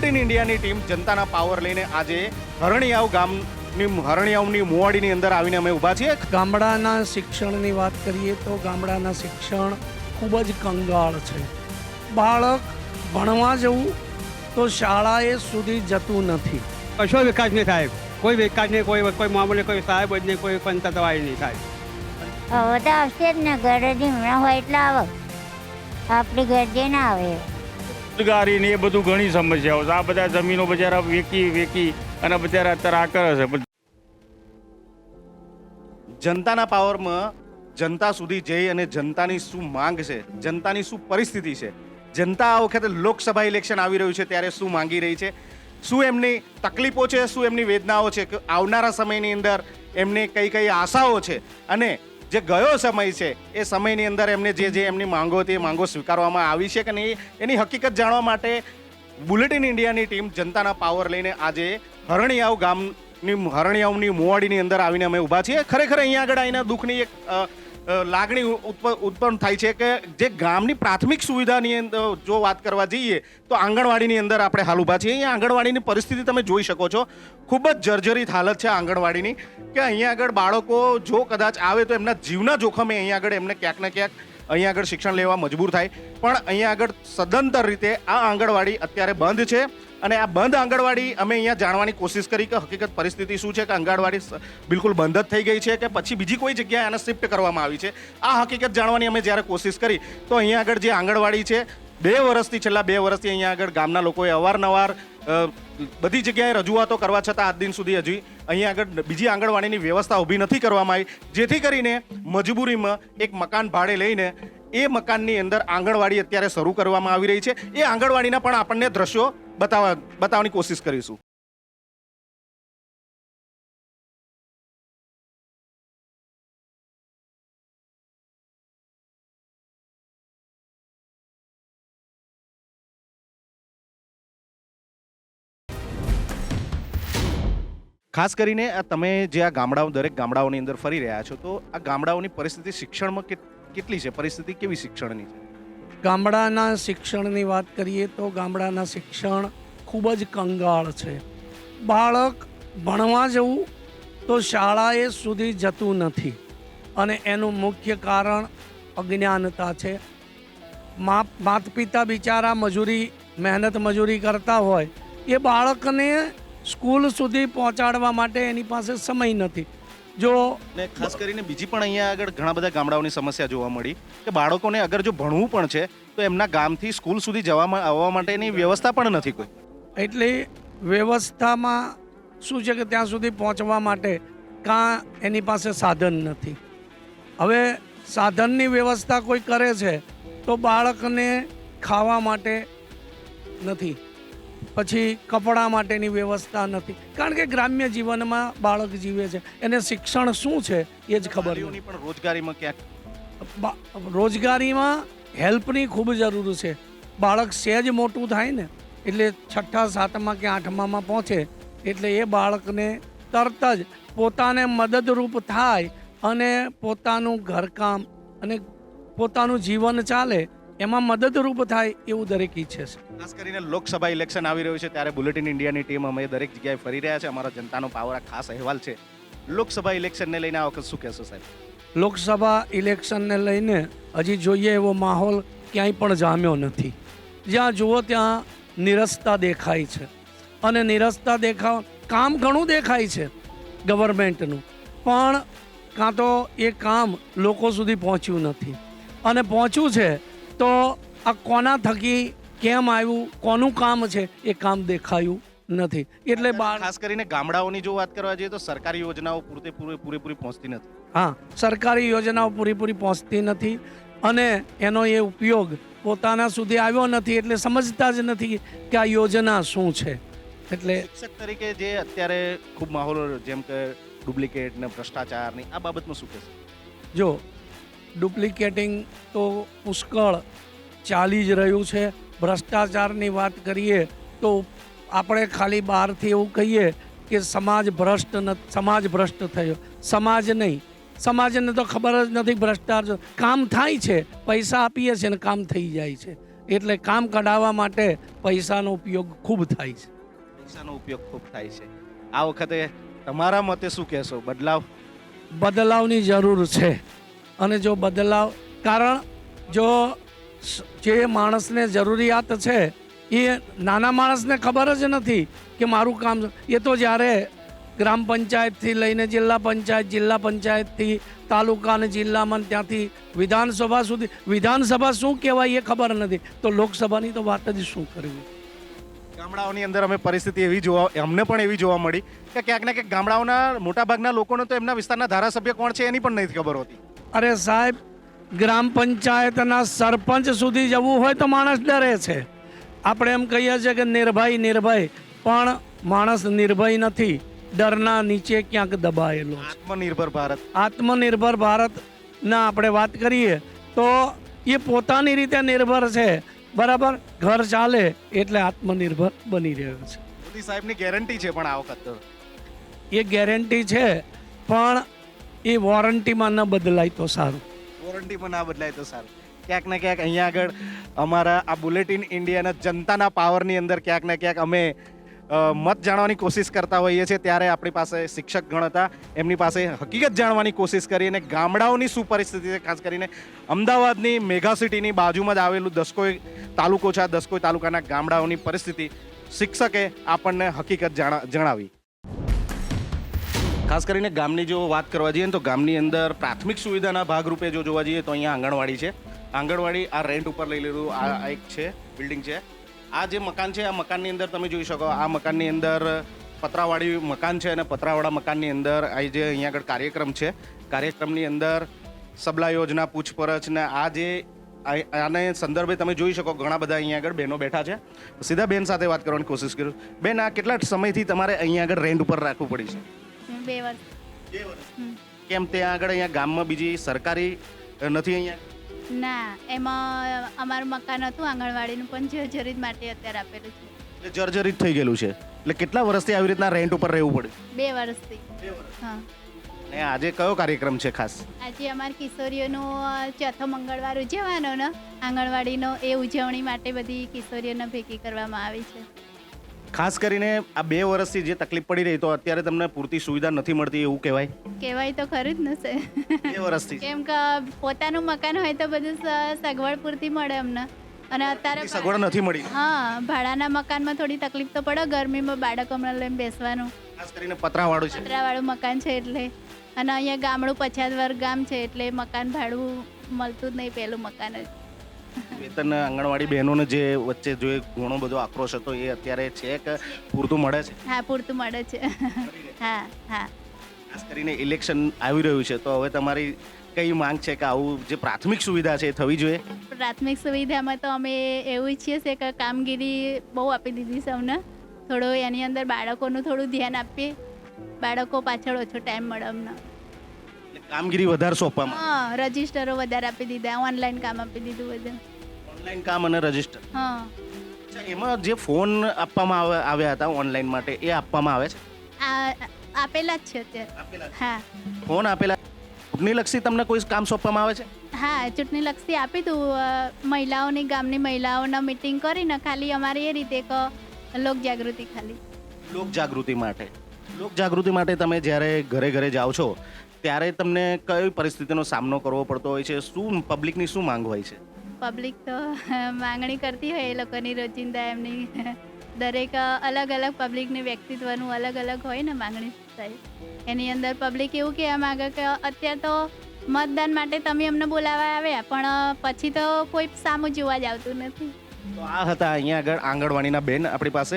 Bulletin ઇન્ડિયાની team જનતાના power લઈને આજે હરણિયાવ ગામની હરણિયાવની મુવાડીની અંદર આવીને અમે ઊભા છીએ. ગામડાના શિક્ષણની વાત કરીએ તો ગામડાના શિક્ષણ ખૂબ જ કંગાળ છે. બાળક ભણવા જવું તો શાળાએ સુધી જતું નથી. કશો વિકાસ નહીં થાય. કોઈ વિકાસ નહીં કોઈ કોઈ મામલે કોઈ સાહેબ જ નહીં કોઈ પંચાયતવાળી નહીં થાય. હવે તો આવશે જ ને ઘરે હમણાં હોય એટલે આવે. આપણી ઘરજે ના આવે. રોજગારી ને એ બધું ઘણી સમસ્યાઓ છે. આ બધા જમીનો બજારા વેકી વેકી અને બજારા અત્યારે આ કરે છે. જનતાના પાવરમાં જનતા સુધી જઈ અને જનતાની શું માંગ છે, જનતાની શું પરિસ્થિતિ છે, જનતા આ વખતે લોકસભા ઇલેક્શન આવી રહ્યું છે ત્યારે શું માંગી રહી છે, શું એમની તકલીફો છે, શું એમની વેદનાઓ છે કે આવનારા સમયની અંદર એમને કઈ કઈ આશાઓ છે અને જે ગયો સમય છે, એ સમયની અંદર એમને જે જે એમની માંગો હતી, એ માંગો સ્વીકારવામાં આવી છે કે નહીં, એની હકીકત જાણવા માટે બુલેટિન ઇન્ડિયાની ટીમ જનતાના પાવર લઈને આજે હરણિયાવ ગામની હરણિયાવની મોવાડીની અંદર આવીને અમે ઊભા છીએ. ખરેખર અહીંયા આગળ આવીને દુઃખની એક લાગણી ઉત્પન્ન થાય છે કે જે ગામની પ્રાથમિક સુવિધાની અંદર જો વાત કરવા જઈએ, તો આંગણવાડીની અંદર આપણે હાલ ઊભા છીએ. અહીંયા આંગણવાડીની પરિસ્થિતિ તમે જોઈ શકો છો. ખૂબ જ જર્જરિત હાલત છે આંગણવાડીની. કે અહીંયા આગળ બાળકો જો કદાચ આવે તો એમના જીવના જોખમે અહીંયા આગળ એમને ક્યાંક ને ક્યાંક અહીંયા આગળ શિક્ષણ લેવા મજબૂર થાય. પણ અહીંયા આગળ સદંતર રીતે આ આંગણવાડી અત્યારે બંધ છે અને આ બંધ આંગણવાડી અમે અહીંયા જાણવાની કોશિશ કરી કે હકીકત પરિસ્થિતિ શું છે, કે આંગણવાડી બિલકુલ બંધ જ થઈ ગઈ છે કે પછી બીજી કોઈ જગ્યાએ આને શિફ્ટ કરવામાં આવી છે. આ હકીકત જાણવાની અમે જ્યારે કોશિશ કરી, તો અહીંયા આગળ જે આંગણવાડી છે, બે વર્ષથી, છેલ્લા બે વર્ષથી અહીંયા આગળ ગામના લોકોએ અવારનવાર બધી જગ્યાએ રજૂઆતો કરવા છતાં આજ દિન સુધી હજી અહીંયા આગળ બીજી આંગણવાડીની વ્યવસ્થા ઊભી નથી કરવામાં આવી. જેથી કરીને મજબૂરીમાં એક મકાન ભાડે લઈને એ મકાનની અંદર આંગણવાડી અત્યારે શરૂ કરવામાં આવી રહી છે. એ આંગણવાડીના પણ આપણને દ્રશ્યો બતાવવા બતાવવાની કોશિશ કરીશું. ખાસ કરીને આ તમે જે આ ગામડાઓ, દરેક ગામડાઓની અંદર ફરી રહ્યા છો, તો આ ગામડાઓની પરિસ્થિતિ શિક્ષણમાં કેટ- કેટલી છે? પરિસ્થિતિ કેવી શિક્ષણની છે? ગામડાના શિક્ષણની વાત કરીએ તો ગામડાના શિક્ષણ ખૂબ જ કંગાળ છે. બાળક ભણવા જવું તો શાળાએ સુધી જતું નથી અને એનું મુખ્ય કારણ અજ્ઞાનતા છે. મા માત પિતા બિચારા મજૂરી, મહેનત મજૂરી કરતા હોય, એ બાળકને સ્કૂલ સુધી પહોંચાડવા માટે એની પાસે સમય નથી. જો ને ખાસ કરીને બીજી પણ અહીંયા આગળ ઘણા બધા ગામડાઓની સમસ્યા જોવા મળી કે બાળકોને અગર જો ભણવું પણ છે તો એમના ગામથી સ્કૂલ સુધી જવામાં આવવા માટેની વ્યવસ્થા પણ નથી કોઈ. એટલે વ્યવસ્થામાં શું છે કે ત્યાં સુધી પહોંચવા માટે કાં એની પાસે સાધન નથી. હવે સાધનની વ્યવસ્થા કોઈ કરે છે તો બાળકને ખાવા માટે નથી. પછી કપડાં માટેની વ્યવસ્થા નથી. કારણ કે ગ્રામ્ય જીવનમાં બાળક જીવે છે. એને શિક્ષણ શું છે એ જ ખબર નથી. પણ રોજગારીમાં ક્યાંક રોજગારીમાં હેલ્પની ખૂબ જરૂર છે. બાળક સહેજ મોટું થાય ને એટલે છઠ્ઠા સાતમા કે આઠમામાં પહોંચે એટલે એ બાળકને તરત જ પોતાને મદદરૂપ થાય અને પોતાનું ઘરકામ અને પોતાનું જીવન ચાલે એમાં મદદરૂપ થાય એવું દરેક ઈચ્છે છે. ખાસ કરીને લોકસભા ઇલેક્શન આવી રહ્યું છે ત્યારે બુલેટિન ઇન્ડિયાની ટીમ અમે દરેક જગ્યાએ ફરી રહ્યા છે. અમારા જનતાનો પાવર આ ખાસ અહેવાલ છે. લોકસભા ઇલેક્શનને લઈને આ વખત શું કહેશો સાહેબ? લોકસભા ઇલેક્શનને લઈને હજી જોઈએ એવો માહોલ ક્યાંય પણ જામ્યો નથી. જ્યાં જુઓ ત્યાં નિરસતા દેખાય છે. અને નિરસતા દેખાવ કામ ઘણું દેખાય છે ગવર્મેન્ટનું પણ કાં તો એ કામ લોકો સુધી પહોંચ્યું નથી. અને પહોંચ્યું છે તો આ કોના થકી કેમ આવ્યું કોનું કામ છે એ કામ દેખાયું નથી. એટલે ખાસ કરીને ગામડાઓની જો વાત કરવા જઈએ તો સરકારી યોજનાઓ પૂરતે પૂરે પૂરેપૂરી પહોંચતી નથી. હા સરકારી યોજનાઓ પૂરીપૂરી પહોંચતી નથી અને એનો એ ઉપયોગ પોતાના સુધી આવ્યો નથી એટલે સમજતા જ નથી કે આ યોજના શું છે. એટલે શિક્ષક તરીકે જે અત્યારે ખૂબ માહોલ જેમ કે ડુપ્લિકેટ ને ભ્રષ્ટાચારની આ બાબતમાં શું કહેશો? જો ડુપ્લિકેટિંગ તો પુષ્કળ ચાલી જ રહ્યું છે. ભ્રષ્ટાચારની વાત કરીએ તો આપણે ખાલી બહારથી એવું કહીએ કે સમાજ ભ્રષ્ટ ન સમાજ ભ્રષ્ટ થયો. સમાજ નહીં. સમાજને તો ખબર જ નથી ભ્રષ્ટાચાર કામ થાય છે પૈસા આપીએ છીએ ને કામ થઈ જાય છે. એટલે કામ કઢાવવા માટે પૈસાનો ઉપયોગ ખૂબ થાય છે. પૈસાનો ઉપયોગ ખૂબ થાય છે. આ વખતે તમારા મતે શું કહેશો? બદલાવ? બદલાવની જરૂર છે. અને જો બદલાવ, કારણ જો જે માણસને જરૂરિયાત છે, એ નાના માણસને ખબર જ નથી કે મારું કામ એ તો જ્યારે ગ્રામ પંચાયતથી લઈને જિલ્લા પંચાયત, જિલ્લા પંચાયતથી તાલુકા અને જિલ્લામાં ત્યાંથી વિધાનસભા સુધી, વિધાનસભા શું કહેવાય એ ખબર નથી. તો લોકસભાની તો વાત જ શું કરવી? ગામડાઓની અંદર અમે પરિસ્થિતિ એવી જોવા, અમને પણ એવી જોવા મળી કે ક્યાંક ને ક્યાંક ગામડાઓના મોટાભાગના લોકોને તો એમના વિસ્તારના ધારાસભ્ય કોણ છે એની પણ નથી ખબર હોતી. અરે સાહેબ ગ્રામ પંચાયતના સરપંચ સુધી જવું હોય તો માણસ ડરે છે. આપણે એમ કહીએ છીએ કે નિર્ભય નિર્ભય પણ માણસ નિર્ભય નથી. ડરના નીચે ક્યાંક દબાયેલો આત્મનિર્ભર ભારત. આત્મનિર્ભર ભારતના આપણે વાત કરીએ તો એ પોતાની રીતે નિર્ભર છે. બરાબર? ઘર ચાલે એટલે આત્મનિર્ભર બની રહ્યો છે. મોદી સાહેબની ગેરંટી છે પણ આ વખત એ ગેરંટી છે પણ એ વોરંટીમાં ન બદલાય તો સારું. વોરંટીમાં ના બદલાય તો સારું. ક્યાંક ને ક્યાંક અહીંયા આગળ અમારા આ બુલેટિન ઇન્ડિયાના જનતાના પાવરની અંદર ક્યાંક ને ક્યાંક અમે મત જાણવાની કોશિશ કરતા હોઈએ છીએ. ત્યારે આપણી પાસે શિક્ષક ગણ હતા. એમની પાસે હકીકત જાણવાની કોશિશ કરી અને ગામડાઓની શું પરિસ્થિતિ છે. ખાસ કરીને અમદાવાદની મેગા સિટીની બાજુમાં જ આવેલું દસકોઈ તાલુકો છે. આ દસકોઈ તાલુકાના ગામડાઓની પરિસ્થિતિ શિક્ષકે આપણને હકીકત જાણા, જણાવી. ખાસ કરીને ગામની જો વાત કરવા જઈએ તો ગામની અંદર પ્રાથમિક સુવિધાના ભાગરૂપે જો જોવા જઈએ તો અહીંયા આંગણવાડી છે. આંગણવાડી આ રેન્ટ ઉપર લઈ લીધું, આ એક છે બિલ્ડિંગ છે. આ જે મકાન છે, આ મકાનની અંદર તમે જોઈ શકો, આ મકાનની અંદર પતરાવાળી મકાન છે અને પતરાવાળા મકાનની અંદર આ જે અહીંયા આગળ કાર્યક્રમ છે. કાર્યક્રમની અંદર સબલા યોજના, પૂછપરછ ને આ જે આને સંદર્ભે તમે જોઈ શકો ઘણા બધા અહીંયા આગળ બહેનો બેઠા છે. સીધા બેન સાથે વાત કરવાની કોશિશ કરું. બેન, આ કેટલા સમયથી તમારે અહીંયા આગળ રેન્ટ ઉપર રાખવું પડી છે? બે વર્ષ હમ. કેમ ત્યાં આગળ અહીંયા ગામમાં બીજી સરકારી નથી અહીંયા? ના એમાં અમારું મકાન હતું આંગણવાડીનું પણ જર્જરિત માટે અત્યારે આપેલું છે. એટલે જર્જરિત થઈ ગયેલું છે. એટલે કેટલા વર્ષથી આવી રીતના રેન્ટ ઉપર રહેવું પડ્યું બે વર્ષથી. હા. અને આજે કયો કાર્યક્રમ છે ખાસ? આજે અમાર કિશોરીઓનો ચોથો મંગળવાર ઉજવવાનો ને. આંગણવાડીનો એ ઉજવણી માટે બધી કિશોરીઓને ભેગી કરવામાં આવી છે. ખાસ કરીને આ બે વર્ષથી જે તકલીફ પડી રહી તો અત્યારે તમને પૂરતી સુવિધા નથી મળતી એવું કહેવાય? કહેવાય તો ખરું જ ને બે વર્ષથી. કેમ કે પોતાનું મકાન હોય તો બધું સ- સગવડ પૂરતી મળે અમને. અને અત્યારે સગવડ નથી મળી. હા ભાડાના મકાનમાં થોડી તકલીફ તો પડે ગરમીમાં બાળકો અમને લઈને બેસવાનું. ખાસ કરીને પતરાવાળું છે. પતરાવાળું મકાન છે એટલે. અને અહીંયા ગામડું પછાત વર્ગ ગામ છે એટલે મકાન ભાડું મળતું જ નહીં પહેલું મકાન જ. વેતન આંગણવાડી બહેનોને જે વચ્ચે જો ઘણો બધો આક્રોશ હતો એ અત્યારે છે કે પૂરતું મળે છે? હા પૂરતું મળે છે. હા હા. ખાસ કરીને ઇલેક્શન આવી રહ્યું છે તો હવે તમારી કઈ માંગ છે કે આવું જે પ્રાથમિક સુવિધા છે એ થવી જોઈએ? પ્રાથમિક સુવિધામાં તો અમે એવું ઈચ્છીએ છીએ કે કામગીરી બહુ આપી દીધી છે અમને થોડો એની અંદર બાળકોનું થોડું ધ્યાન આપીએ. બાળકો પાછળ ઓછો ટાઈમ મળે અમને. કામગીરી વધારે સોંપવામાં? હા રજીસ્ટરો વધારે આપી દીધા ઓનલાઈન કામ આપી દીધું બધું. ઓનલાઈન કામ અને રજિસ્ટર? હા. અચ્છા એમાં જે ફોન આપવામાં આવે- આવ્યા હતા ઓનલાઈન માટે એ આપવામાં આવે છે? આ આપેલા જ છે અત્યારે. હા. ફોન આપેલા? ચૂંટણીલક્ષી તમને કોઈ કામ સોંપવામાં આવે છે? હા ચૂંટણી લક્ષી આપી તું. મહિલાઓની ગામની મહિલાઓના મિટિંગ કરીને ખાલી અમારે એ રીતે એક લોક જાગૃતિ ખાલી. લોક જાગૃતિ માટે. લોક જાગૃતિ માટે તમે જ્યારે ઘરે ઘરે જાઓ છો ત્યારે તમને કઈ પરિસ્થિતિનો સામનો કરવો પડતો હોય છે? શું પબ્લિકની શું માંગ હોય છે? પબ્લિક તો માંગણી કરતી હોય એ લોકોની રોજિંદા એમની. દરેક અલગ અલગ પબ્લિકની વ્યક્તિત્વનું અલગ અલગ હોય ને માંગણી થાય. એની અંદર પબ્લિક એવું કહેવા માંગે કે અત્યારે તો મતદાન માટે તમે અમને બોલાવવા આવ્યા પણ પછી તો કોઈ સામું જોવા જ આવતું નથી. તો આ હતા અહીંયા આગળ આંગણવાડીના બેન આપણી પાસે.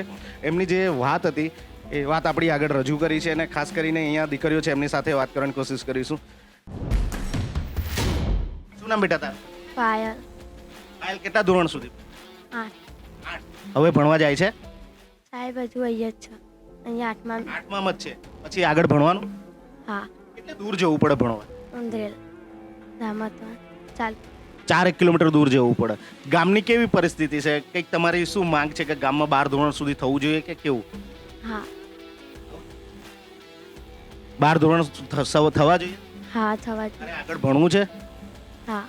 એમની જે વાત હતી એ વાત આપણી આગળ રજૂ કરી છે અને ખાસ કરીને અહીંયા દીકરીઓ છે એમની સાથે વાત કરવાની કોશિશ કરીશું. શું નામ બેટા તાર? પાયલ. પાયલ કેટલા ધોરણ સુધી? આઠ. હવે ભણવા જાય છે? સાહેબ હજુ અહીંયા જ છે. અહીંયા આઠમાં આઠમામાં જ છે. પછી આગળ ભણવાનું? હા. કેટલે દૂર જવું પડે ભણવા? ઉંદરેલ. રામતવાન ચાલ. ચાર એક કિલોમીટર દૂર જવું પડે. ગામની કેવી પરિસ્થિતિ છે? કંઈક તમારી શું માંગ છે કે ગામમાં બાર ધોરણ સુધી થવું જોઈએ કે કેવું? હા. બાર ધોરણ થવા જોઈએ? હા થવા જોઈએ. આગળ ભણવું છે? હા.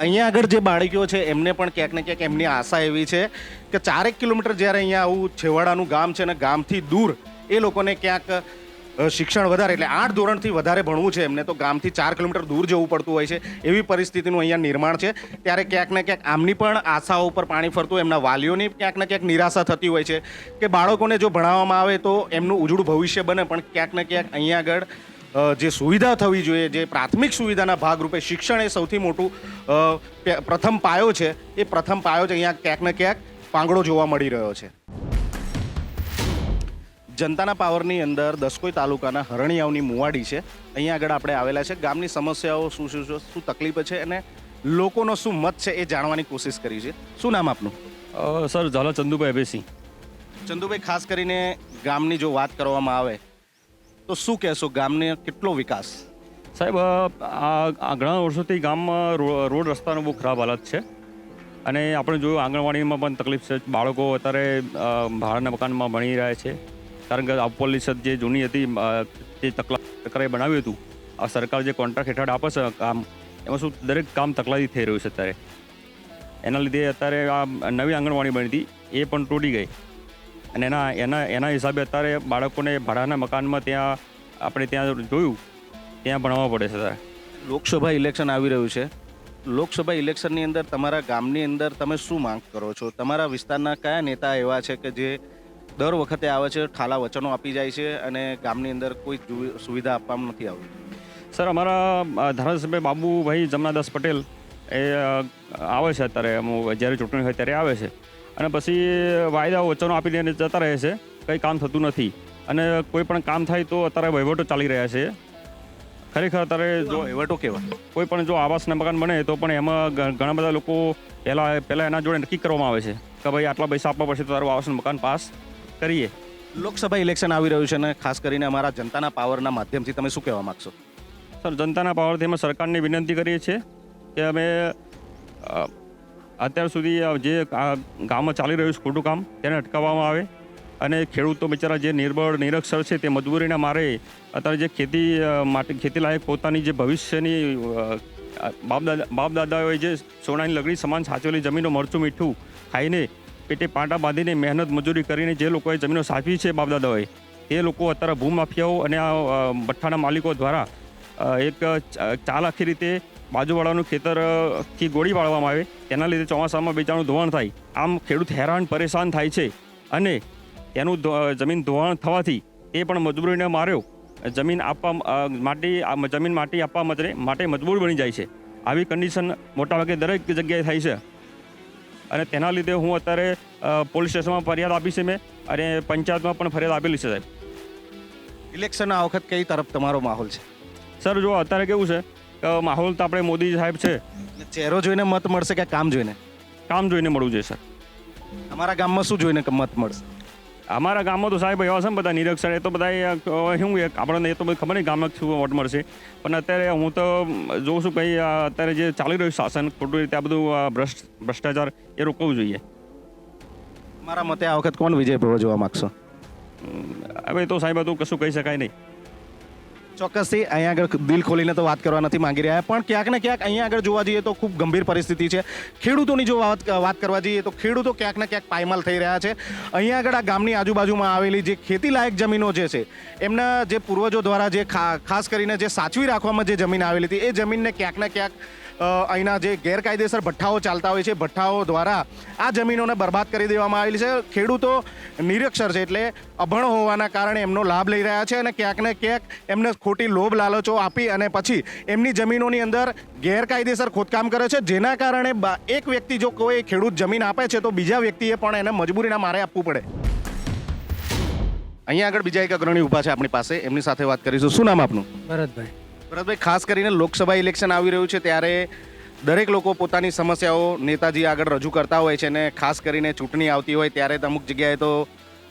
અહીંયા આગળ જે બાળકીઓ છે એમને પણ ક્યાંક ને ક્યાંક એમની આશા એવી છે કે ચારેક કિલોમીટર જ્યારે અહીંયા આવું છેવાડાનું ગામ છે ને ગામથી દૂર એ લોકોને ક્યાંક શિક્ષણ વધારે એટલે આઠ ધોરણથી વધારે ભણવું છે એમને. તો ગામથી ચાર કિલોમીટર દૂર જવું પડતું હોય છે. એવી પરિસ્થિતિનું અહીંયા નિર્માણ છે. ત્યારે ક્યાંક ને ક્યાંક આમની પણ આશાઓ ઉપર પાણી ફરતું, એમના વાલીઓની ક્યાંક ને ક્યાંક નિરાશા થતી હોય છે કે બાળકોને જો ભણાવવામાં આવે તો એમનું ઉજળું ભવિષ્ય બને. પણ ક્યાંક ને ક્યાંક અહીંયા આગળ જે સુવિધા થવી જોઈએ, જે પ્રાથમિક સુવિધાના ભાગરૂપે શિક્ષણ એ સૌથી મોટું પ્રથમ પાયો છે. એ પ્રથમ પાયો છે અહીંયા ક્યાંક ને ક્યાંક પાંગડો જોવા મળી રહ્યો છે. જનતાના પાવરની અંદર દસકોઈ તાલુકાના હરણિયાઓની મુવાડી છે. અહીંયા આગળ આપણે આવેલા છે. ગામની સમસ્યાઓ શું શું છે શું તકલીફ છે અને લોકોનો શું મત છે એ જાણવાની કોશિશ કરી છે. શું નામ આપનું? સર ઝાલા ચંદુભાઈ અભયસિંહ ચંદુભાઈ ખાસ કરીને ગામની જો વાત કરવામાં આવે તો શું કહેશો ગામને કેટલો વિકાસ? સાહેબ આ ઘણા વર્ષોથી ગામમાં રોડ રસ્તાનો બહુ ખરાબ હાલત છે. અને આપણે જોયું આંગણવાડીમાં પણ તકલીફ છે. બાળકો અત્યારે ભાડાના મકાનમાં ભણી રહ્યા છે. કારણ કે આ છત જે જૂની હતી તે તકલા સરકારે બનાવ્યું હતું, આ સરકાર જે કોન્ટ્રાક્ટ હેઠળ આપે છે કામ એમાં શું દરેક કામ તકલાદી થઈ રહ્યું છે અત્યારે. એના લીધે અત્યારે આ નવી આંગણવાડી બની હતી, એ પણ તૂટી ગઈ. અને એના એના એના હિસાબે અત્યારે બાળકોને ભાડાના મકાનમાં ત્યાં, આપણે ત્યાં જોયું, ત્યાં ભણવા પડે છે અત્યારે. લોકસભા ઇલેક્શન આવી રહ્યું છે. લોકસભા ઇલેક્શનની અંદર તમારા ગામની અંદર તમે શું માંગ કરો છો? તમારા વિસ્તારના કયા નેતા એવા છે કે જે દર વખતે આવે છે ઠાલા વચનો આપી જાય છે અને ગામની અંદર કોઈ સુવિધા આપવામાં નથી આવતી. સર અમારા ધારાસભ્ય બાબુભાઈ જમનાદાસ પટેલ એ આવે છે અત્યારે જ્યારે ચૂંટણી હોય ત્યારે આવે છે. અને પછી વાયદાઓ વચનો આપી દઈને જતા રહે છે કંઈ કામ થતું નથી. અને કોઈ પણ કામ થાય તો અત્યારે વહીવટો ચાલી રહ્યા છે. ખરેખર અત્યારે જો વહીવટો કેવા કોઈ પણ જો આવાસના મકાન બને તો પણ એમાં ઘણા બધા લોકો પહેલાં પહેલાં એના જોડે નક્કી કરવામાં આવે છે કે ભાઈ આટલા પૈસા આપવા પડશે તો તારું આવાસનું મકાન પાસ. કરીએ. લોકસભા ઇલેક્શન આવી રહ્યું છે અને ખાસ કરીને અમારા જનતાના પાવરના માધ્યમથી તમે શું કહેવા માંગશો? સર, જનતાના પાવરથી અમે સરકારને વિનંતી કરીએ છીએ કે અમે અત્યાર સુધી જે ગામમાં ચાલી રહ્યું છે ખોટું કામ તેને અટકાવવામાં આવે અને ખેડૂતો બિચારા જે નિર્બળ, નિરક્ષર છે તે મજબૂરીના મારે અત્યારે જે ખેતી માટે ખેતીલાયક પોતાની જે ભવિષ્યની બાપ દાદા બાપ દાદાઓએ જે સોનાની લગડી સમાન સાચવેલી જમીનો, મરચું, મીઠું ખાઈને પેટે પાટા બાંધીને મહેનત મજૂરી કરીને જે લોકોએ જમીનો સાચવી છે બાપ હોય તે લોકો અત્યારે ભૂમાફિયાઓ અને આ ભઠ્ઠાના માલિકો દ્વારા એક ચાલાખી રીતે બાજુવાળાનું ખેતરથી ગોળી વાળવામાં આવે, તેના લીધે ચોમાસામાં બેચાણું ધોવાણ થાય. આમ ખેડૂત હેરાન પરેશાન થાય છે અને તેનું જમીન ધોવાણ થવાથી એ પણ મજબૂરીને માર્યો. જમીન આપવા માટી જમીન માટી આપવા માટે માટે મજબૂર બની જાય છે. આવી કન્ડિશન મોટાભાગે દરેક જગ્યાએ થાય છે. અને તેના લીધે હું અત્યારે પોલીસ સ્ટેશનમાં ફરિયાદ આપી છે મેં અને પંચાયતમાં પણ ફરિયાદ આપેલી છે સાહેબ. ઇલેક્શન આ વખત કઈ તરફ તમારો માહોલ છે? સર જો અત્યારે કેવું છે કે માહોલ તો આપણે મોદી સાહેબ છે. ચહેરો જોઈને મત મળશે કે કામ જોઈને? કામ જોઈને મળવું જોઈએ સર. અમારા ગામમાં શું જોઈને મત મળશે? અમારા ગામમાં તો સાહેબ એવા છે ને બધા નિરક્ષર. એ તો બધા શું એક આપણને એ તો બધું ખબર નહીં ગામમાં શું વોટ મળશે. પણ અત્યારે હું તો જોઉં છું કંઈ અત્યારે જે ચાલી રહ્યું શાસન ખોટું રીતે આ બધું ભ્રષ્ટ ભ્રષ્ટાચાર એ રોકવું જોઈએ. મારા મતે આ વખત કોણ વિજય જોવા માગશો? હવે તો સાહેબ હતું કશું કહી શકાય નહીં. ચોક્કસથી અહીંયા આગળ દિલ ખોલીને તો વાત કરવા નથી માંગી રહ્યા. પણ ક્યાંક ને ક્યાંક અહીંયા આગળ જોવા જઈએ તો ખૂબ ગંભીર પરિસ્થિતિ છે. ખેડૂતોની જો વાત કરવા જઈએ તો ખેડૂતો ક્યાંક ને ક્યાંક પાયમાલ થઈ રહ્યા છે. અહીંયા આગળ આ ગામની આજુબાજુમાં આવેલી જે ખેતીલાયક જમીનો જે છે, એમના જે પૂર્વજો દ્વારા જે ખાસ કરીને જે સાચવી રાખવામાં જે જમીન આવેલી હતી, એ જમીનને ક્યાંક ને ક્યાંક અહીંના જે ગેરકાયદેસર ભઠ્ઠાઓ ચાલતા હોય છે, ભઠ્ઠાઓ દ્વારા આ જમીનોને બરબાદ કરી દેવામાં આવેલી છે. ખેડૂતો નિરક્ષર છે એટલે અભણ હોવાના કારણે એમનો લાભ લઈ રહ્યા છે અને ક્યાંક ને ક્યાંક એમને ખોટી લોભ લાલચો આપી અને પછી એમની જમીનોની અંદર ગેરકાયદેસર ખોદકામ કરે છે. જેના કારણે એક વ્યક્તિ જો કોઈ ખેડૂત જમીન આપે છે તો બીજા વ્યક્તિએ પણ એને મજબૂરીના મારે આપવું પડે. અહીંયા આગળ બીજા એક અગ્રણી ઊભા છે આપણી પાસે. એમની સાથે વાત કરીશું. શું નામ આપનું? ભરતભાઈ. ભરતભાઈ ખાસ કરીને લોકસભા ઇલેક્શન આવી રહ્યું છે ત્યારે દરેક લોકો પોતાની સમસ્યાઓ નેતાજી આગળ રજૂ કરતા હોય છે અને ખાસ કરીને ચૂંટણી આવતી હોય ત્યારે અમુક જગ્યાએ તો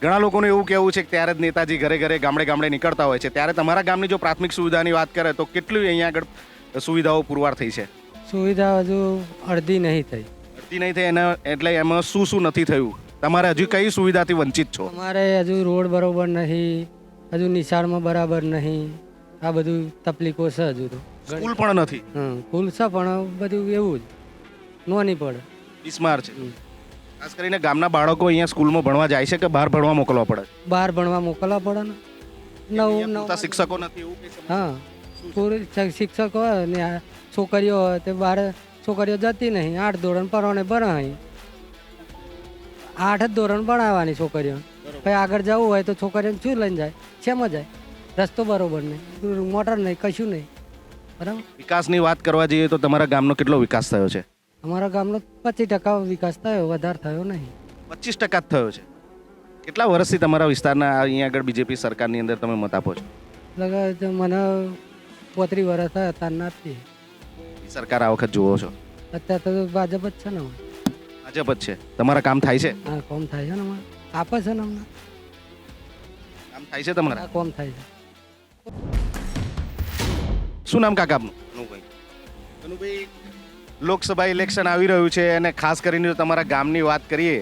ઘણા લોકોનું એવું કહેવું છે કે ત્યારે જ નેતાજી ઘરે ઘરે ગામડે ગામડે નીકળતા હોય છે. ત્યારે તમારા ગામની જો પ્રાથમિક સુવિધાની વાત કરે તો કેટલી અહીંયા આગળ સુવિધાઓ પુરવાર થઈ છે? સુવિધા હજુ અડધી નહીં થઈ. અડધી નહીં થઈ એના એટલે એમાં શું શું નથી થયું? તમારે હજુ કઈ સુવિધાથી વંચિત છો? અમારે હજુ રોડ બરોબર નહીં હજુ નિશાળમાં બરાબર નહીં. આ બધું તકલીફો છે હજુ તો. સ્કૂલ પણ નથી? હમ સ્કૂલ છે પણ બધું એવું જ. નો નહીં પડે બિસ્માર છે. ખાસ કરીને ગામના બાળકો અહીંયા સ્કૂલમાં ભણવા જાય છે કે બહાર ભણવા મોકલવા પડે? બહાર ભણવા મોકલવા પડે ને. નવ નવ. શિક્ષકો નથી એવું કંઈ હા પૂરી શિક્ષક હોય ને આ છોકરીઓ હોય તે બહાર છોકરીઓ જતી નહીં. આઠ ધોરણ પરવાને ભણાય. આઠ જ ધોરણ ભણાવવાની છોકરીઓ. પછી આગળ જવું હોય તો છોકરીઓને શું લઈને જાય? શેમાં જાય? રસ્તો બરોબર નહીં. મોટર નહીં કશું નહીં. બરાબર? વિકાસની વાત કરવા જઈએ તો તમારા ગામનો કેટલો વિકાસ થયો છે? અમારા ગામનો પચીસ ટકા વિકાસ થયો વધારે થયો નહીં. પચીસ ટકા જ થયો છે. કેટલા વર્ષથી તમારા વિસ્તારના અહીંયા આગળ બીજેપી સરકારની અંદર તમે મત આપો છો? મને પોત્રી વર્ષ થયા તાર નથી સરકાર આ વખત જુઓ છો. અત્યારે તો ભાજપ જ છે ને. ભાજપ જ છે. તમારા કામ થાય છે? હા કોમ થાય છે ને અમારે. આપે છે ને હમણાં કામ થાય છે તમારા? કોમ થાય છે. શું નામ કાકા આપનું? કનુભાઈ લોકસભા ઇલેક્શન આવી રહ્યું છે અને ખાસ કરીને જો તમારા ગામની વાત કરીએ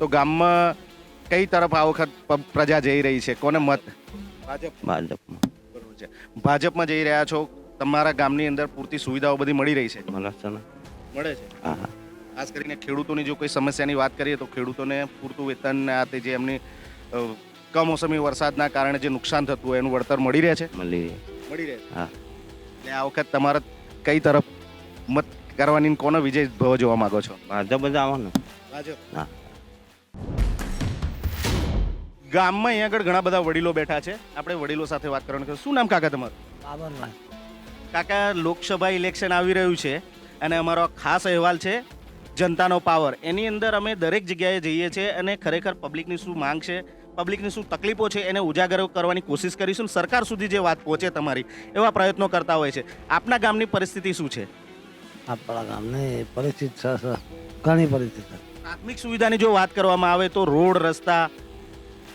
તો ગામમાં કઈ તરફ આ વખત પ્રજા જઈ રહી છે? કોને મત? ભાજપ. ભાજપ બરોબર છે. ભાજપમાં જઈ રહ્યા છો? તમારા ગામની અંદર પૂરતી સુવિધાઓ બધી મળી રહી છે? મળે છે મળે છે? હા હા. ખાસ કરીને ખેડૂતોની જો કોઈ સમસ્યાની વાત કરીએ તો ખેડૂતોને પૂરતું વેતન ને આ તે જે એમની કમોસમી વરસાદના કારણે જે નુકસાન થતું હોય એનું વળતર મળી રહે છે મળી રહે. મળી રહે હા. એટલે આ વખત તમારા કઈ તરફ મત કરવાની કોનો વિજય ભવ જોવા માંગો છો ભાજપ જ આવવાનું ભાજપ હા. ગામમાં અહીંયા આગળ ઘણા બધા વડીલો બેઠા છે આપણે વડીલો સાથે વાત કરવાનું છે. શું નામ કાકા તમારું કાકા લોકસભા ઇલેક્શન આવી રહ્યું છે અને અમારો ખાસ અહેવાલ છે જનતાનો પાવર એની અંદર અમે દરેક જગ્યાએ જઈએ છીએ અને ખરેખર પબ્લિકની શું માંગ છે પબ્લિકની શું તકલીફો છે એને ઉજાગર કરવાની કોશિશ કરીશું સરકાર સુધી જે વાત પહોંચે તમારી એવા પ્રયત્નો કરતા હોય છે. આપના ગામની પરિસ્થિતિ શું છે? આપણા ગામની પરિસ્થિતિ. ઘણી પરિસ્થિતિ પ્રાથમિક સુવિધાની જો વાત કરવામાં આવે તો રોડ રસ્તા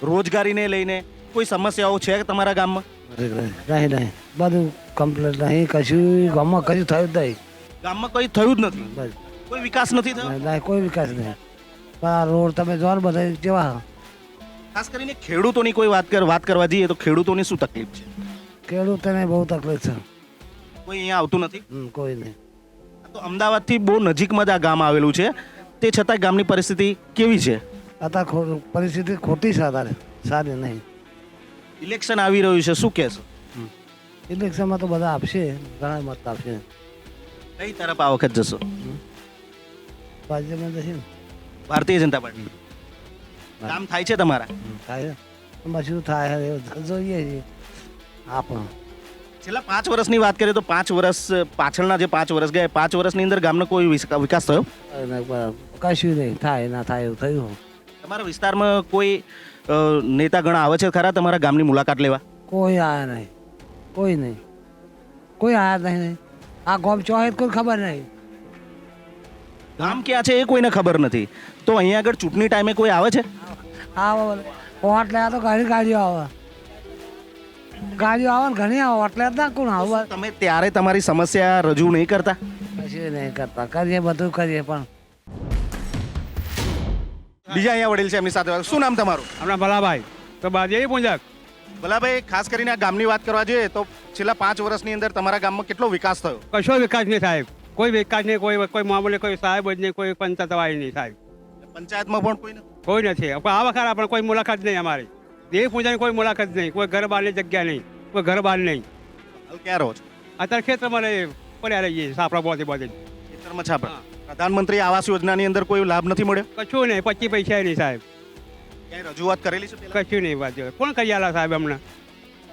રોજગારીને લઈને કોઈ સમસ્યાઓ છે તમારા ગામમાં? નહીં નહીં બધું કમ્પ્લીટ નહીં. કશું ગામમાં કશું થયું જ નહીં. ગામમાં કંઈ થયું જ નથી? બસ. કોઈ વિકાસ નથી થયો? ના કોઈ વિકાસ નહીં. પણ આ રોડ તમે જોવા ને બધા કેવા ખાસ કરીને ખેડૂતોની કોઈ વાત કર વાત કરવા જઈએ તો ખેડૂતોની શું તકલીફ છે? ખેડૂતોને બહુ તકલીફ છે. કોઈ અહીંયા આવતું નથી? હમ, કોઈ નહીં. તો અમદાવાદથી બહુ નજીકમાં જ આ ગામ આવેલું છે. તે છતાં ગામની પરિસ્થિતિ કેવી છે? અત્યારે ખો- પરિસ્થિતિ ખોટી છે અત્યારે. સારી નહીં. ઇલેક્શન આવી રહ્યું છે શું કહેશો? ઇલેક્શનમાં તો બધા આપશે ઘણા મત આપશે. કઈ તરફ આ વખત જશો? ભાજપમાં જશે ભારતીય જનતા પાર્ટી. કામ થાય છે તમારા? થાય છે. શું થાય જોઈએ છીએ આપણું છેલ્લા પાંચ વર્ષની વાત કરીએ તો પાંચ વર્ષ પાછળના જે પાંચ વર્ષ ગયા પાંચ વર્ષની અંદર ગામનો કોઈ વિકાસ થયો? કશું નહીં થાય ના થાય એવું થયું. તમારા વિસ્તારમાં કોઈ નેતા નેતાગણ આવે છે ખરા તમારા ગામની મુલાકાત લેવા? કોઈ આયા નહીં. કોઈ નહીં. કોઈ આયા નહીં. આ ગોમ ચોહે કોઈ ખબર નહીં. ગામ ક્યાં છે એ કોઈને ખબર નથી. તો અહીંયા આગળ ચૂંટણી ટાઈમે કોઈ આવે છે? આ વોટ લેવા તો ઘણી ગાડીઓ આવે. ગાડીઓ આવે ને ઘણી આવે. વોટ ના કોણ આવે? તમે ત્યારે તમારી સમસ્યા રજૂ નહીં કરતા? કશું નહીં કરતા. કરીએ બધું કરીએ પણ. બીજા અહીંયા વડીલ છે એમની સાથે શું નામ તમારું? આપણા ભલાભાઈ. તો બાજે પૂંજાક. ભલાભાઈ ખાસ કરીને આ ગામની વાત કરવા જોઈએ તો છેલ્લા પાંચ વર્ષની અંદર તમારા ગામમાં કેટલો વિકાસ થયો? કશો વિકાસ નહીં સાહેબ કોઈ વિકાસ નહીં કોઈ કોઈ મામલે કોઈ સાહેબ જ નહીં કોઈ પંચાયતવાળી નહીં સાહેબ. પંચાયતમાં પણ કોઈ કોઈ નથી. આ વખત આપણે કોઈ મુલાકાત નહીં અમારી. દેવ પૂજાની કોઈ મુલાકાત નહીં. કોઈ ઘર બહારની જગ્યા નહીં. કોઈ ઘર બહાર નહીં ક્યાં રહો છો? અત્યારે ખેતરમાં રહી પડ્યા રહીએ સાપડા બોધી બોધી ખેતરમાં છાપરા પ્રધાનમંત્રી આવાસ યોજનાની અંદર કોઈ લાભ નથી મળ્યો? કશું નહીં પચીસ પૈસા નહીં સાહેબ. ક્યાંય રજૂઆત કરેલી છે કશું નહીં વાત કોણ કરી આલા સાહેબ હમણાં?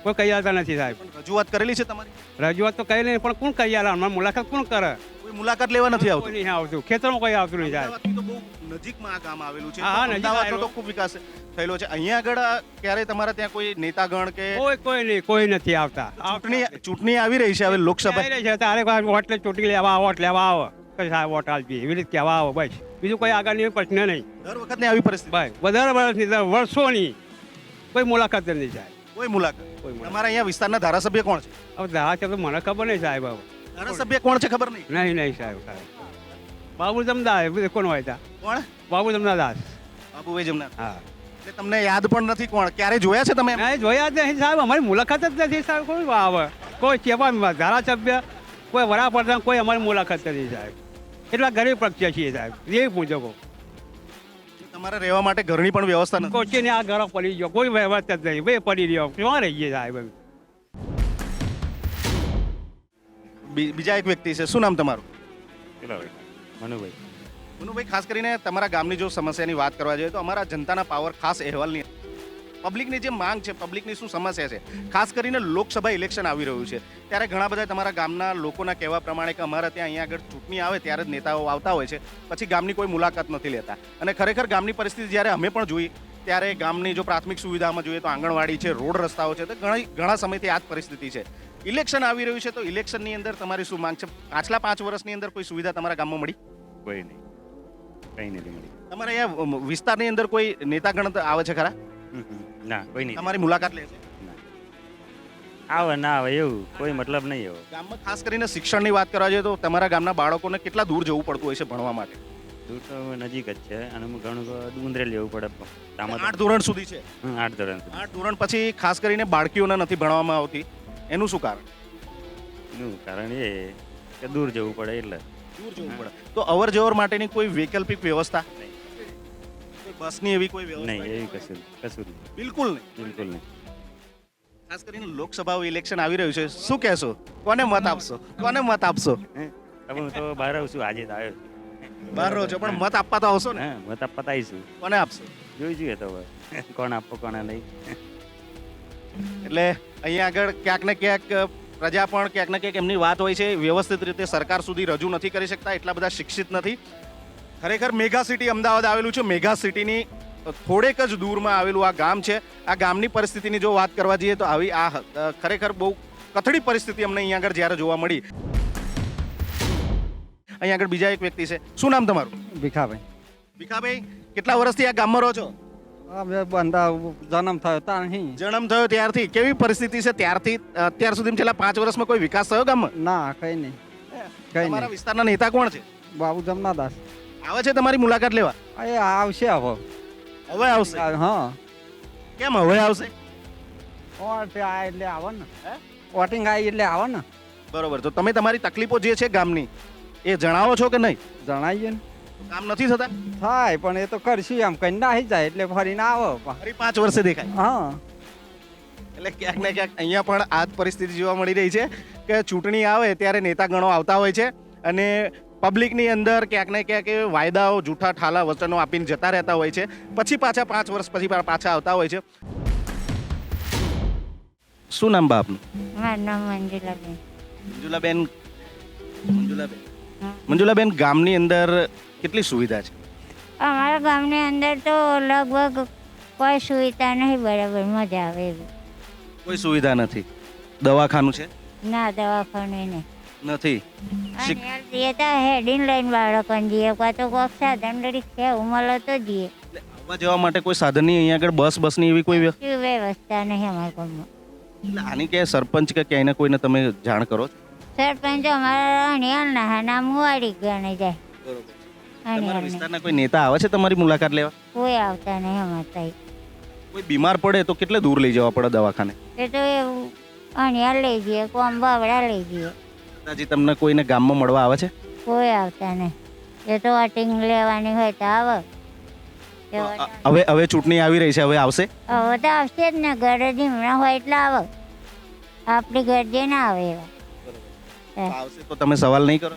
કોઈ કહી આવતા નથી સાહેબ. પણ રજૂઆત કરેલી છે તમારી? રજૂઆત તો કઈ નહીં પણ કોણ કહી આવે હમણાં મુલાકાત કોણ કરે? કોઈ મુલાકાત લેવા નથી કોઈ આવતું? નહીં આવતું. ખેતરમાં કોઈ આવતું નહીં સાહેબ. અમદાવાદથી તો બહુ નજીકમાં આ ગામ આવેલું છે. હા, નજીક અમદાવાદનો તો આવેલું. ખૂબ વિકાસ થયેલો છે. અહીંયા આગળ આ ક્યારે તમારા ત્યાં કોઈ નેતાગણ કે કોઈ કોઈ નહીં કોઈ નથી આવતા. ચૂંટણી ચૂંટણી આવી રહી છે હવે લોકસભા આવી રહી છે. તારે કોઈ વોટ લે લેવા આવો વોટ લેવા આવો. કઈ સાહેબ વોટ એવી રીતે કહેવા આવો બસ. બીજું કોઈ આગળની પ્રશ્ન નહીં. દર વખતની આવી પરિસ્થિતિ. ભાઈ વધારે વર્ષની વર્ષોની કોઈ મુલાકાત જ નહીં સાહેબ. કોઈ મુલાકાત કોઈ મુલાકાત. તમારા અહીંયા વિસ્તારના ધારાસભ્ય કોણ છે? હવે ધારાસભ્ય મને ખબર નહીં સાહેબ હવે. ધારાસભ્ય કોણ છે ખબર નહીં? નહીં નહીં સાહેબ સાહેબ. બાબુ જમદાસ કોણ હોય તા કોણ? બાબુ જમદાદાસ બાબુભાઈ જમના હા. એટલે તમને યાદ પણ નથી કોણ? ક્યારે જોયા છે તમે એમ? નહીં જોયા જ નહીં સાહેબ. અમારી મુલાકાત જ નથી સાહેબ. કોઈ આવે કોઈ કહેવા ધારાસભ્ય કોઈ વડાપ્રધાન કોઈ અમારી મુલાકાત નથી સાહેબ. એટલા ગરીબ પ્રત્યે છીએ સાહેબ. એ પૂછકો તમારે રહેવા માટે ઘરની પણ વ્યવસ્થા નથી કોચીને આ ઘરો પડી ગયો. કોઈ વ્યવસ્થા જ નહીં. બે પડી રહ્યો. ક્યાં રહીએ સાહેબ બીજા એક વ્યક્તિ છે. શું નામ તમારું? મનુભાઈ. મનુભાઈ ખાસ કરીને તમારા ગામની જો સમસ્યાની વાત કરવા જોઈએ તો અમારા જનતાના પાવર ખાસ અહેવાલની પબ્લિકની જે માંગ છે પબ્લિકની શું સમસ્યા છે? ખાસ કરીને લોકસભા ઇલેક્શન આવી રહ્યું છે. ત્યારે ઘણા બધા તમારા ગામના લોકોના કહેવા પ્રમાણે કે અમારા ત્યાં અહીંયા આગળ ચૂંટણી આવે ત્યારે જ નેતાઓ આવતા હોય છે. પછી ગામની કોઈ મુલાકાત નથી લેતા. અને ખરેખર ગામની પરિસ્થિતિ જ્યારે અમે પણ જોઈ ત્યારે ગામની જો પ્રાથમિક સુવિધામાં જોઈએ તો આંગણવાડી છે રોડ રસ્તાઓ છે તો ઘણી ઘણા સમયથી આ જ પરિસ્થિતિ છે. ઇલેક્શન આવી રહ્યું છે તો ઇલેક્શનની અંદર તમારી શું માંગ છે? પાછલા પાંચ વર્ષની અંદર કોઈ સુવિધા તમારા ગામમાં મળી? કોઈ નહીં. કંઈ નથી મળી. તમારે અહીંયા વિસ્તારની અંદર કોઈ નેતા નેતાગણ આવે છે ખરા? ના કોઈ નહીં. તમારી મુલાકાત લે છે આવે ના આવે એવું કોઈ મતલબ નહીં એવો. ગામમાં ખાસ કરીને શિક્ષણની વાત કરવા જોઈએ તો તમારા ગામના બાળકોને કેટલા દૂર જવું પડતું હોય છે ભણવા માટે? દૂર તો નજીક જ છે અને ઘણું ડુંગરે લેવું પડે આઠ ધોરણ સુધી છે. આઠ ધોરણ આઠ ધોરણ પછી ખાસ કરીને બાળકીઓને નથી ભણવામાં આવતી. એનું શું કારણ? એનું કારણ એ કે દૂર જવું પડે એટલે. દૂર જવું પડે. તો અવર જવર માટેની કોઈ વૈકલ્પિક વ્યવસ્થા? કોઈ બસની એવી કોઈ વ્યવસ્થા નહીં એવી કશું કશું નહીં. બિલકુલ નહીં. બિલકુલ નહીં. ખાસ કરીને લોકસભા ઇલેક્શન આવી રહ્યું છે. શું કહેશો? કોને મત આપશો? કોને મત આપશો? હું? તો બહાર આવું છું આજે જ આવ્યો બહાર રહો છો પણ મત આપવા તો આવશો ને? મત આપવા તો આવીશું. કોને આપશો? જોઈ જોઈએ તો કોણ આપો કોને નહીં. એટલે અહીંયા આગળ ક્યાંક ને ક્યાંક પ્રજા પણ ક્યાંક ને ક્યાંક એમની વાત હોય છે. વ્યવસ્થિત રીતે સરકાર સુધી રજૂ નથી કરી શકતા એટલા બધા શિક્ષિત નથી. ખરેખર મેગા સિટી અમદાવાદ આવેલું છે. મેગા સિટીની થોડેક જ દૂરમાં આવેલું આ ગામ છે. આ ગામની પરિસ્થિતિની જો વાત કરવા જઈએ તો આવી આ ખરેખર બહુ કથળી પરિસ્થિતિ અમને અહીંયા આગળ જ્યારે જોવા મળી. અહીંયા આગળ બીજા એક વ્યક્તિ છે. શું નામ તમારું? ભીખાભાઈ. ભીખાભાઈ કેટલા વર્ષથી આ ગામમાં રહો છો? જન્મ થયો અહીં જન્મ થયો ત્યારથી. કેવી પરિસ્થિતિ છે ત્યારથી? અત્યાર સુધી છેલ્લા પાંચ વર્ષમાં કોઈ વિકાસ થયો ગામમાં? ના કઈ નહીં. કઈ નહીં. વિસ્તારના નેતા કોણ છે? બાબુ જમનાદાસ. આવે છે તમારી મુલાકાત લેવા? એ આવશે હવે હવે આવશે? હા કેમ હવે આવશે? ઓટે આ એટલે આવે ને. હે? વોટિંગ આવી એટલે આવે ને. બરોબર તો તમે તમારી તકલીફો જે છે ગામની એ જણાવો છો કે નહીં? જણાવીએ ને. કામ નથી થતા? થાય પણ એ તો કરશું એમ. કઈ નાહી જાય એટલે ફરીને આવો. ફરી પાંચ વર્ષે દેખાય. હા. એટલે ક્યાંક ને ક્યાંક અહીંયા પણ આ જ પરિસ્થિતિ જોવા મળી રહી છે કે ચૂંટણી આવે ત્યારે નેતાગણો આવતા હોય છે અને પબ્લિકની અંદર ક્યાંક ને ક્યાંક વાયદાઓ જૂઠા ઠાલા વચનો આપીને જતા રહેતા હોય છે. પછી પાછા પાંચ વર્ષ પછી પાછા આવતા હોય છે. શું નામ મારું નામ મંજુલાબેન. મંજુલાબેન મંજુલાબેન. મંજુલાબેન ગામની અંદર કેટલી સુવિધા છે? અમારા ગામની અંદર તો લગભગ કોઈ સુવિધા નહીં બરાબર મજા આવે એવી. કોઈ સુવિધા નથી. દવાખાનું છે? ના દવાખાનું નહીં. નથી. તો લઈને બાળકોને જઈએ કાં તો સાધન લડી છે ઉમલો તો જઈએ એટલે આવવા જવા માટે કોઈ સાધનની અહીંયા આગળ બસ બસની એવી કોઈ વ્ય- શું વ્યવસ્થા નહીં અમારા ગામમાં એટલે આની કે સરપંચ કે ક્યાંયને કોઈને તમે જાણ કરો છો? સરપંચ અમારા અણિયાલના હા નામ મુવાડી ગણે જાય. તમારા વિસ્તારના કોઈ નેતા આવે છે તમારી મુલાકાત લેવા? કોઈ આવતા નહીં અમારા ત્યાં કોઈ બીમાર પડે તો કેટલે દૂર લઈ જવા પડે દવાખાને? એ તો એવું અણિયાલ લઈ જઈએ કોમ બાવડા લઈ જઈએ. નેતાજી તમને કોઈને ગામમાં મળવા આવે છે? કોઈ આવતા નહીં. એ તો વોટિંગ લેવાની હોય તો આવે. વોટ- હવે હવે ચૂંટણી આવી રહી છે હવે આવશે? હવે તો આવશે જ ને ઘરે જીમણા હોય એટલે આવે. આપણી ઘર જે ના આવે એવા. તો આવશે તો તમે સવાલ નહીં કરો?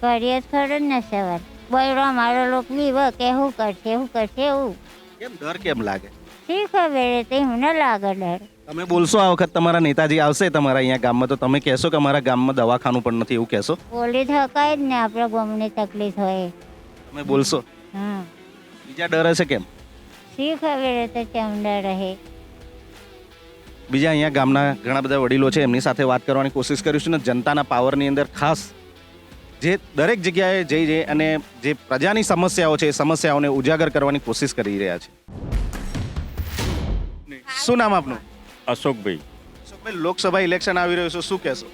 કરીએ જ ખરો જ ને સવાલ. બૈરો મારો લોક લીવ કે શું કરશે શું કરશે એવું. કેમ ડર કેમ લાગે? શી ખબર એ તે લાગે ડર. તમે બોલશો આ વખત તમારા નેતાજી આવશે તમારા અહીંયા ગામમાં તો તમે કહેશો કે અમારા ગામમાં દવાખાનું પણ નથી એવું કહેશો? બોલી શકાય જ ને આપણા ગમની તકલીફ હોય. તમે બોલશો? હા. બીજા ડર હશે કેમ? શી ખબર તો કેમ ડર? રહે બીજા અહીંયા ગામના ઘણા બધા વડીલો છે એમની સાથે વાત કરવાની કોશિશ કરીશું ને જનતાના પાવરની અંદર ખાસ જે દરેક જગ્યાએ જઈ જઈ અને જે પ્રજાની સમસ્યાઓ છે એ સમસ્યાઓને ઉજાગર કરવાની કોશિશ કરી રહ્યા છે. શું નામ આપનું? અશોકભાઈ. અશોકભાઈ, લોકસભા ઇલેક્શન આવી રહ્યું છે શું કહેશો?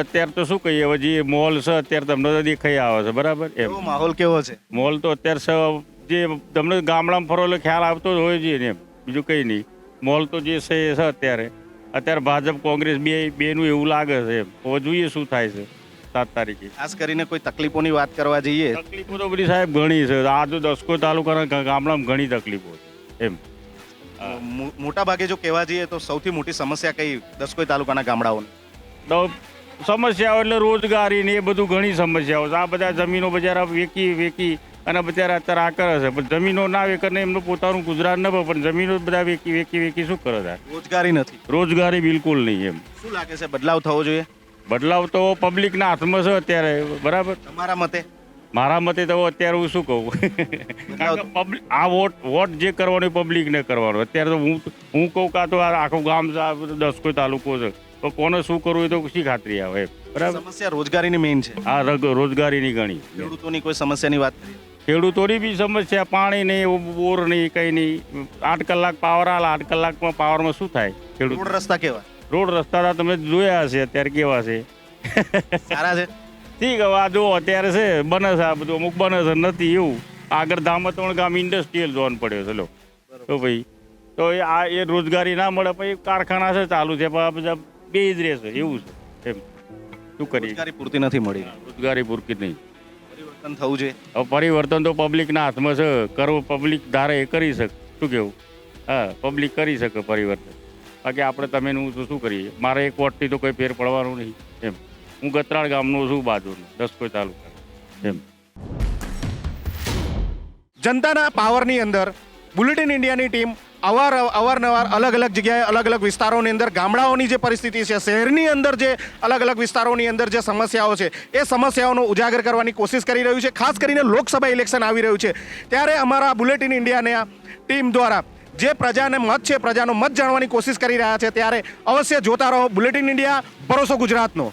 અત્યારે તો શું કહીએ હવે જે મોલ છે અત્યારે તમને તો દેખાઈ આવે છે બરાબર? એવો માહોલ કેવો છે? મોલ તો અત્યારે જે તમને ગામડામાં ફરો એટલે ખ્યાલ આવતો જ હોય છે ને એમ બીજું કંઈ નહીં. મોલ તો જે છે એ છે અત્યારે. અત્યારે ભાજપ કોંગ્રેસ બે બેનું એવું લાગે છે હવે જોઈએ શું થાય છે સાત તારીખે. ખાસ કરીને કોઈ તકલીફોની વાત કરવા જઈએ. તકલીફો તો બધી સાહેબ ઘણી છે. આ તો દસકો તાલુકાના ગામડામાં ઘણી તકલીફો છે એમ. મોટા ભાગે જો કહેવા જઈએ તો સૌથી મોટી સમસ્યા કઈ દસકોઈ તાલુકાના ગામડાઓની? તો સમસ્યાઓ એટલે રોજગારી ને એ બધું ઘણી સમસ્યાઓ છે. આ બધા જમીનો બજારા વેકી વેકી અને બજારા અત્યારે આ કરે છે. પણ જમીનો ના વેકર ને એમનું પોતાનું ગુજરાત ન પણ જમીનો બધા વેકી વેકી વેકી શું કરે છે? રોજગારી નથી. રોજગારી બિલકુલ નહીં એમ. શું લાગે છે? બદલાવ થવો જોઈએ? બદલાવ તો પબ્લિકના હાથમાં છે અત્યારે. બરાબર? તમારા મતે? મારા મતે તો અત્યારે હું શું કહું? કારણ કે પબ્લિક આ વોટ વોટ જે કરવાનો પબ્લિકને કરવાનો. અત્યારે તો હું હું કહું કાં તો આ આખું ગામ દસ કોઈ તાલુકો છે. તો કોને શું કરવું એ તો શી ખાતરી આવે બરાબર? સમસ્યા રોજગારીની મેઇન છે. આ રોજગારીની ઘણી ખેડૂતોની કોઈ સમસ્યાની વાત ખેડૂતોની બી સમસ્યા પાણી નહીં બોર નહીં કંઈ નહીં. આઠ કલાક પાવર આલે આઠ કલાકમાં પાવરમાં શું થાય? રોડ ખેડૂત રસ્તા કેવા? રોડ રસ્તા તમે જોયા હશે અત્યારે કેવા છે? સારા છે. ઠીક હવે આ જો અત્યારે છે બને છે આ બધું અમુક બને છે નથી એવું. આગળ ધામતવણ ગામ ઇન્ડસ્ટ્રીયલ ઝોન પડ્યો છે લો. તો ભાઈ તો એ આ એ રોજગારી ના મળે પછી કારખાના છે ચાલુ છે પણ બધા બે જ રહેશે એવું છે એમ. શું કરીએ? રોજગારી પૂરતી નથી મળી. રોજગારી પૂરતી નહીં. પરિવર્તન થવું જોઈએ. હવે પરિવર્તન તો પબ્લિકના હાથમાં છે કરવું પબ્લિક ધારે એ કરી શકે. શું કેવું? હા પબ્લિક કરી શકે પરિવર્તન. બાકી આપણે તમે હું શું કરીએ? મારે એક વોટથી તો કોઈ ફેર પડવાનું નહીં એમ. હું ગતરાળ ગામનો છું બાજુનો દસકોઈ તાલુકા એમ. જનતાના પાવરની અંદર બુલેટિન ઇન્ડિયાની ટીમ અવાર અવારનવાર અલગ અલગ જગ્યાએ અલગ અલગ વિસ્તારોની અંદર ગામડાઓની જે પરિસ્થિતિ છે શહેરની અંદર જે અલગ અલગ વિસ્તારોની અંદર જે સમસ્યાઓ છે એ સમસ્યાઓનો ઉજાગર કરવાની કોશિશ કરી રહ્યું છે. ખાસ કરીને લોકસભા ઇલેક્શન આવી રહ્યું છે. ત્યારે અમારા બુલેટિન ઇન્ડિયાને ટીમ દ્વારા જે પ્રજાને મત છે પ્રજાનો મત જાણવાની કોશિશ કરી રહ્યા છે ત્યારે અવશ્ય જોતા રહો બુલેટિન ઇન્ડિયા ભરોસો ગુજરાતનો.